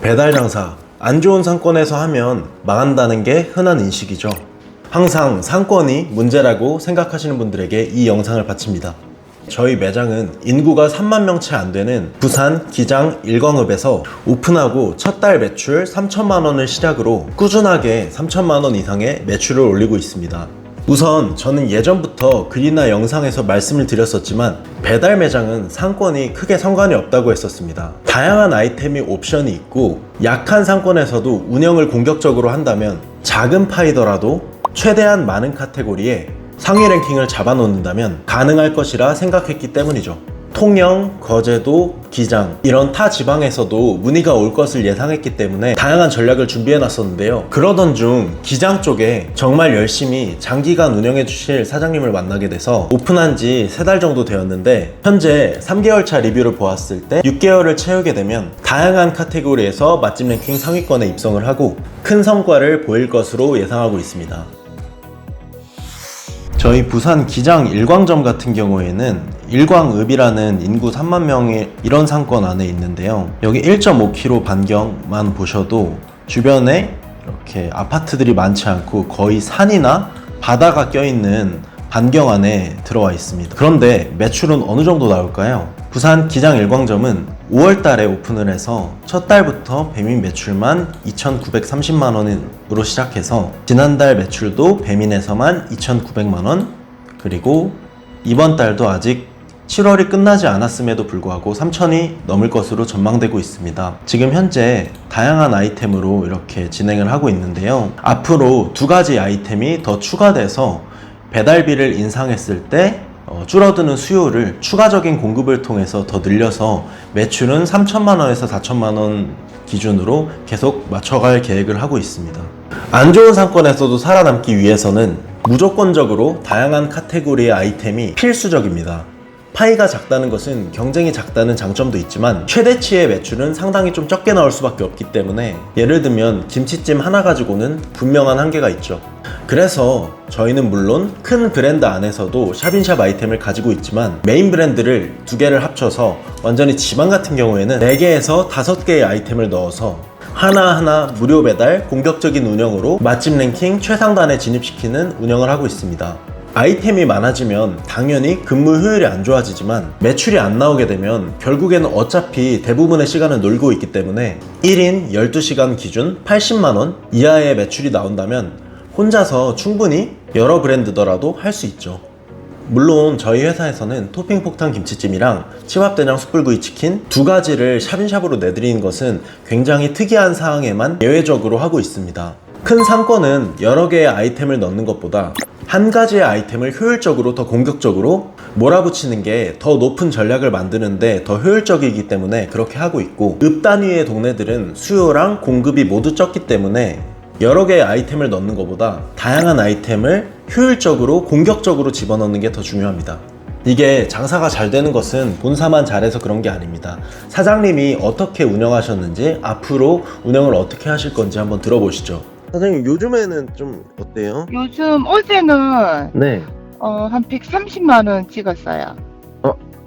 배달 장사 안 좋은 상권에서 하면 망한다는 게 흔한 인식이죠. 항상 상권이 문제라고 생각하시는 분들에게 이 영상을 바칩니다. 저희 매장은 인구가 3만 명 채 안 되는 부산 기장 일광읍에서 오픈하고 첫 달 매출 3천만 원을 시작으로 꾸준하게 3천만 원 이상의 매출을 올리고 있습니다. 우선 저는 예전부터 글이나 영상에서 말씀을 드렸었지만 배달 매장은 상권이 크게 상관이 없다고 했었습니다. 다양한 아이템이 옵션이 있고 약한 상권에서도 운영을 공격적으로 한다면 작은 파이더라도 최대한 많은 카테고리에 상위 랭킹을 잡아놓는다면 가능할 것이라 생각했기 때문이죠. 통영, 거제도, 기장 이런 타 지방에서도 문의가 올 것을 예상했기 때문에 다양한 전략을 준비해 놨었는데요. 그러던 중 기장 쪽에 정말 열심히 장기간 운영해 주실 사장님을 만나게 돼서 오픈한 지 세 달 정도 되었는데 현재 3개월 차 리뷰를 보았을 때 6개월을 채우게 되면 다양한 카테고리에서 맛집 랭킹 상위권에 입성을 하고 큰 성과를 보일 것으로 예상하고 있습니다. 저희 부산 기장 일광점 같은 경우에는 일광읍이라는 인구 3만 명의 이런 상권 안에 있는데요. 여기 1.5km 반경만 보셔도 주변에 이렇게 아파트들이 많지 않고 거의 산이나 바다가 껴있는 반경 안에 들어와 있습니다. 그런데 매출은 어느 정도 나올까요? 부산 기장 일광점은 5월 달에 오픈을 해서 첫 달부터 배민 매출만 2,930만 원으로 시작해서 지난달 매출도 배민에서만 2,900만 원 그리고 이번 달도 아직 7월이 끝나지 않았음에도 불구하고 3천이 넘을 것으로 전망되고 있습니다. 지금 현재 다양한 아이템으로 이렇게 진행을 하고 있는데요. 앞으로 두 가지 아이템이 더 추가돼서 배달비를 인상했을 때 어, 줄어드는 수요를 추가적인 공급을 통해서 더 늘려서 매출은 3천만 원에서 4천만 원 기준으로 계속 맞춰갈 계획을 하고 있습니다. 안 좋은 상권에서도 살아남기 위해서는 무조건적으로 다양한 카테고리의 아이템이 필수적입니다. 파이가 작다는 것은 경쟁이 작다는 장점도 있지만 최대치의 매출은 상당히 좀 적게 나올 수밖에 없기 때문에 예를 들면 김치찜 하나 가지고는 분명한 한계가 있죠. 그래서 저희는 물론 큰 브랜드 안에서도 샵인샵 아이템을 가지고 있지만 메인 브랜드를 두 개를 합쳐서 완전히 지방 같은 경우에는 4개에서 5개의 아이템을 넣어서 하나하나 무료 배달, 공격적인 운영으로 맛집 랭킹 최상단에 진입시키는 운영을 하고 있습니다. 아이템이 많아지면 당연히 근무 효율이 안 좋아지지만 매출이 안 나오게 되면 결국에는 어차피 대부분의 시간을 놀고 있기 때문에 1인 12시간 기준 80만원 이하의 매출이 나온다면 혼자서 충분히 여러 브랜드더라도 할 수 있죠. 물론 저희 회사에서는 토핑 폭탄 김치찜이랑 치밥대장 숯불구이 치킨 두 가지를 샵인샵으로 내드리는 것은 굉장히 특이한 사항에만 예외적으로 하고 있습니다. 큰 상권은 여러 개의 아이템을 넣는 것보다 한 가지의 아이템을 효율적으로 더 공격적으로 몰아붙이는 게 더 높은 전략을 만드는데 더 효율적이기 때문에 그렇게 하고 있고 읍 단위의 동네들은 수요랑 공급이 모두 적기 때문에 여러 개의 아이템을 넣는 것보다 다양한 아이템을 효율적으로 공격적으로 집어넣는 게 더 중요합니다. 이게 장사가 잘 되는 것은 본사만 잘해서 그런 게 아닙니다. 사장님이 어떻게 운영하셨는지 앞으로 운영을 어떻게 하실 건지 한번 들어보시죠. 사장님 요즘에는 좀 어때요? 요즘 어제는 네. 어, 한 130만 원 찍었어요.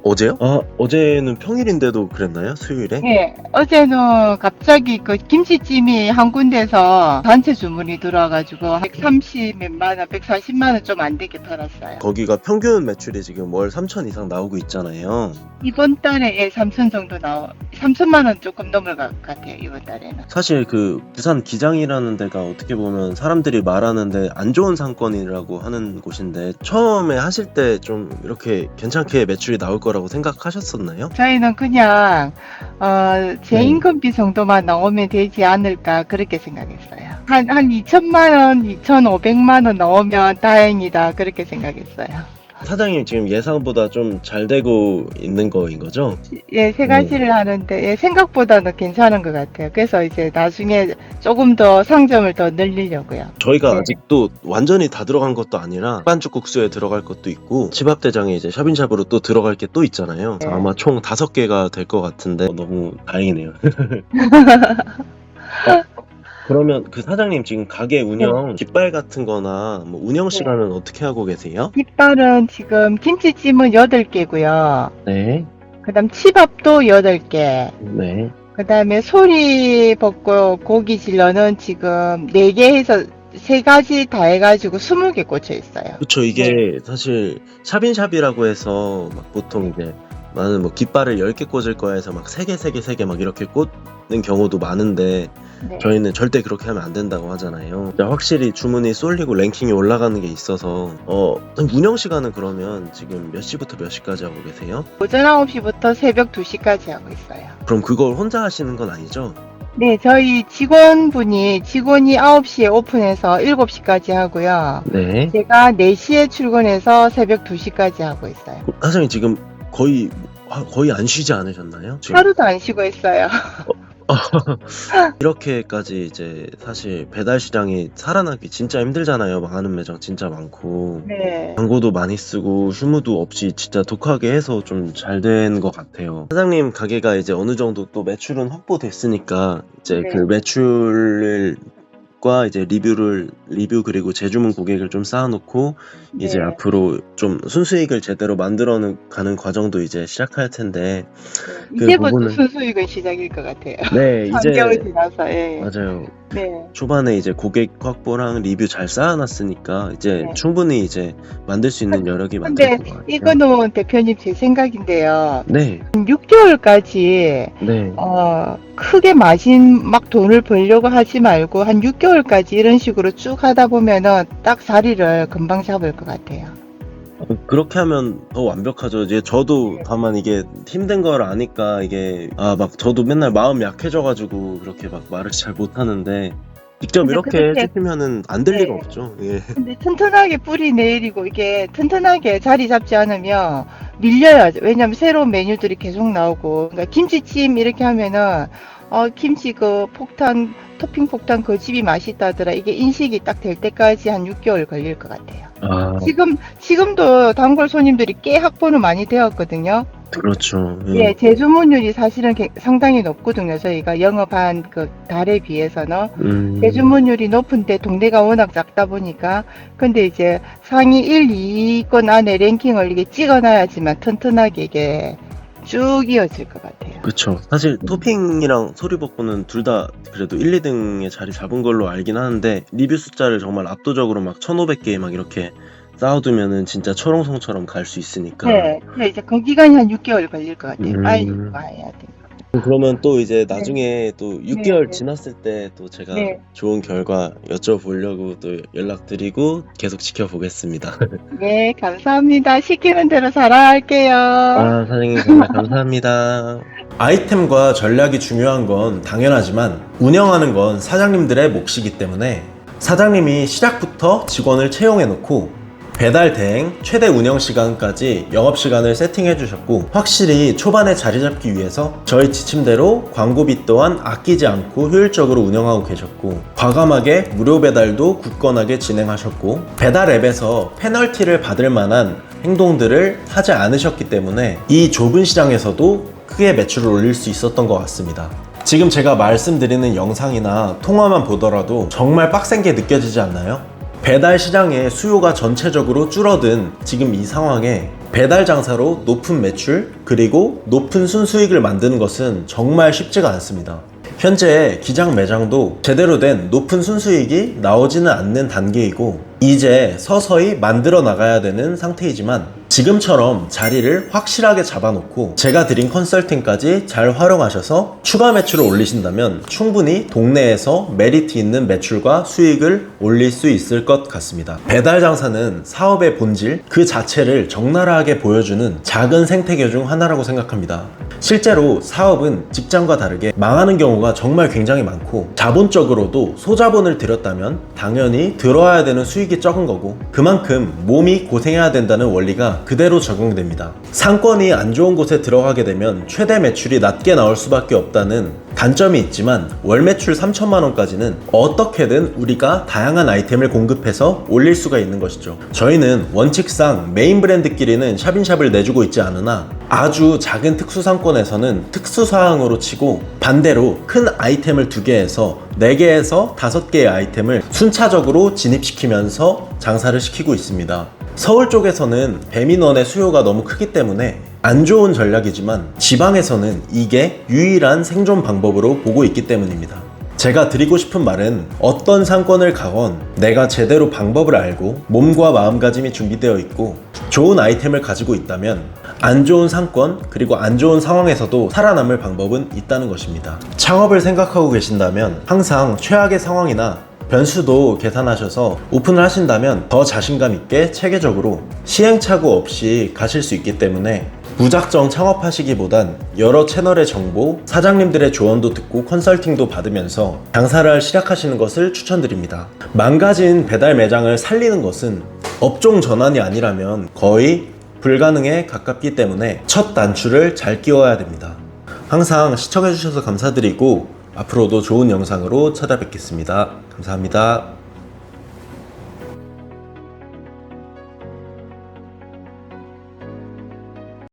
어제요? 아 어제는 평일인데도 그랬나요? 수요일에? 예, 어제는 갑자기 그 김치찜이 한 군데서 단체 주문이 들어와가지고 130 몇만 원, 140만 원 좀 안 되게 팔았어요. 거기가 평균 매출이 지금 월 3천 이상 나오고 있잖아요. 이번 달에 예, 3천 정도 나오, 3천만 원 조금 넘을 것 같아요. 이번 달에는. 사실 그 부산 기장이라는 데가 어떻게 보면 사람들이 말하는데 안 좋은 상권이라고 하는 곳인데 처음에 하실 때 좀 이렇게 괜찮게 매출이 나올 거라고 생각하셨었나요? 저희는 그냥 어, 제 네. 임금비 정도만 나오면 되지 않을까 그렇게 생각했어요. 한, 한 2천만 원, 2,500만 원 나오면 다행이다 그렇게 생각했어요. 사장님 지금 예상보다 좀 잘 되고 있는 거인 거죠? 예, 세 가지를 하는데 예, 생각보다는 괜찮은 것 같아요. 그래서 이제 나중에 조금 더 상점을 더 늘리려고요. 저희가 네. 아직도 완전히 다 들어간 것도 아니라 반죽 국수에 들어갈 것도 있고 치밥대장에 이제 샵인샵으로 또 들어갈 게 또 있잖아요. 네. 아마 총 다섯 개가 될 것 같은데 어, 너무 다행이네요. 어, 그러면 그 사장님 지금 가게 운영 깃발 같은 거나 뭐 운영 시간은 어떻게 하고 계세요? 깃발은 지금 김치찜은 8개고요. 네. 그 다음 치밥도 8개. 네. 그다음에 소리 벗고 고기 질러는 지금 4개 해서 세 가지 다 해가지고 20개 꽂혀 있어요. 그쵸 이게 사실 샵인샵이라고 해서 막 보통 이제 많은 뭐 깃발을 10개 꽂을 거에서 막 3개 3개 3개 막 이렇게 꽂는 경우도 많은데 네. 저희는 절대 그렇게 하면 안 된다고 하잖아요. 확실히 주문이 쏠리고 랭킹이 올라가는 게 있어서 어 운영 시간은 그러면 지금 몇 시부터 몇 시까지 하고 계세요? 오전 9시부터 새벽 2시까지 하고 있어요. 그럼 그걸 혼자 하시는 건 아니죠? 네, 저희 직원분이 직원이 9시에 오픈해서 7시까지 하고요. 네. 제가 4시에 출근해서 새벽 2시까지 하고 있어요. 사장님 지금 거의 아, 거의 안 쉬지 않으셨나요? 지금 하루도 안 쉬고 있어요. 이렇게까지 이제 사실 배달 시장이 살아나기 진짜 힘들잖아요. 망하는 매장 진짜 많고. 네. 광고도 많이 쓰고 휴무도 없이 진짜 독하게 해서 좀 잘 된 것 같아요. 사장님 가게가 이제 어느 정도 또 매출은 확보됐으니까 이제 네. 그 매출을 과 이제 리뷰를 리뷰 그리고 재주문 고객을 좀 쌓아놓고 이제 네. 앞으로 좀 순수익을 제대로 만들어 가는 과정도 이제 시작할 텐데 그 이제부터 부분은- 순수익은 시작일 것 같아요. 네 3개월 이제 지나서, 예. 맞아요 네. 초반에 이제 고객 확보랑 리뷰 잘 쌓아놨으니까 이제 네. 충분히 이제 만들 수 있는 여력이 많을 근데. 이거는 대표님 제 생각인데요. 네, 6개월까지 네. 어, 크게 마진 막 돈을 벌려고 하지 말고 한 6개월 까지 이런 식으로 쭉 하다 보면은 딱 자리를 금방 잡을 것 같아요. 어, 그렇게 하면 더 완벽하죠. 이제 저도 네. 다만 이게 힘든 걸 아니까 이게 아 막 저도 맨날 마음 약해져가지고 그렇게 막 말을 잘 못하는데 직접 이렇게 해주시면은 안될 네. 리가 없죠. 예. 근데 튼튼하게 뿌리 내리고 이게 튼튼하게 자리 잡지 않으면 밀려요. 왜냐면 새로운 메뉴들이 계속 나오고 그러니까 김치찜 이렇게 하면은 어 김치 그 폭탄 토핑 폭탄 그 집이 맛있다더라 이게 인식이 딱 될 때까지 한 6개월 걸릴 것 같아요. 아 지금 지금도 단골 손님들이 꽤 확보는 많이 되었거든요. 그렇죠. 예. 예, 재주문율이 사실은 개- 상당히 높거든요. 저희가 영업한 그 달에 비해서는 음, 재주문율이 높은데 동네가 워낙 작다 보니까 근데 이제 상위 1, 2권 안에 랭킹을 이게 찍어놔야지만 튼튼하게 이게 쭉 이어질 것 같아요. 그쵸. 사실 토핑이랑 소리버거는 둘 다 그래도 1, 2등에 자리 잡은 걸로 알긴 하는데 리뷰 숫자를 정말 압도적으로 막 1500개 막 이렇게 쌓아두면은 진짜 초롱성처럼 갈 수 있으니까 네, 근데 이제 그 기간이 한 6개월 걸릴 것 같아요. 음. 빨리 와야 돼. 그러면 또 이제 나중에 또 6개월 네. 지났을 때 또 제가 네. 좋은 결과 여쭤보려고 또 연락드리고 계속 지켜보겠습니다. 네, 감사합니다. 시키는 대로 잘할게요. 아 사장님 정말 감사합니다. 아이템과 전략이 중요한 건 당연하지만 운영하는 건 사장님들의 몫이기 때문에 사장님이 시작부터 직원을 채용해 놓고 배달 대행 최대 운영 시간까지 영업 시간을 세팅해 주셨고 확실히 초반에 자리 잡기 위해서 저희 지침대로 광고비 또한 아끼지 않고 효율적으로 운영하고 계셨고 과감하게 무료 배달도 굳건하게 진행하셨고 배달 앱에서 페널티를 받을 만한 행동들을 하지 않으셨기 때문에 이 좁은 시장에서도 크게 매출을 올릴 수 있었던 것 같습니다. 지금 제가 말씀드리는 영상이나 통화만 보더라도 정말 빡센 게 느껴지지 않나요? 배달 시장의 수요가 전체적으로 줄어든 지금 이 상황에 배달 장사로 높은 매출 그리고 높은 순수익을 만드는 것은 정말 쉽지가 않습니다. 현재 기장 매장도 제대로 된 높은 순수익이 나오지는 않는 단계이고 이제 서서히 만들어 나가야 되는 상태이지만 지금처럼 자리를 확실하게 잡아놓고 제가 드린 컨설팅까지 잘 활용하셔서 추가 매출을 올리신다면 충분히 동네에서 메리트 있는 매출과 수익을 올릴 수 있을 것 같습니다. 배달 장사는 사업의 본질 그 자체를 적나라하게 보여주는 작은 생태계 중 하나라고 생각합니다. 실제로 사업은 직장과 다르게 망하는 경우가 정말 굉장히 많고 자본적으로도 소자본을 들였다면 당연히 들어와야 되는 수익이 적은 거고 그만큼 몸이 고생해야 된다는 원리가 그대로 적용됩니다. 상권이 안 좋은 곳에 들어가게 되면 최대 매출이 낮게 나올 수밖에 없다는 단점이 있지만 월 매출 3천만 원까지는 어떻게든 우리가 다양한 아이템을 공급해서 올릴 수가 있는 것이죠. 저희는 원칙상 메인 브랜드끼리는 샵인샵을 내주고 있지 않으나 아주 작은 특수 상권에서는 특수 사항으로 치고 반대로 큰 아이템을 두 개에서 네 개에서 다섯 개의 아이템을 순차적으로 진입시키면서 장사를 시키고 있습니다. 서울 쪽에서는 배민원의 수요가 너무 크기 때문에 안 좋은 전략이지만 지방에서는 이게 유일한 생존 방법으로 보고 있기 때문입니다. 제가 드리고 싶은 말은 어떤 상권을 가건 내가 제대로 방법을 알고 몸과 마음가짐이 준비되어 있고 좋은 아이템을 가지고 있다면 안 좋은 상권 그리고 안 좋은 상황에서도 살아남을 방법은 있다는 것입니다. 창업을 생각하고 계신다면 항상 최악의 상황이나 변수도 계산하셔서 오픈을 하신다면 더 자신감 있게 체계적으로 시행착오 없이 가실 수 있기 때문에 무작정 창업하시기보단 여러 채널의 정보, 사장님들의 조언도 듣고 컨설팅도 받으면서 장사를 시작하시는 것을 추천드립니다. 망가진 배달 매장을 살리는 것은 업종 전환이 아니라면 거의 불가능에 가깝기 때문에 첫 단추를 잘 끼워야 됩니다. 항상 시청해주셔서 감사드리고 앞으로도 좋은 영상으로 찾아뵙겠습니다. 감사합니다.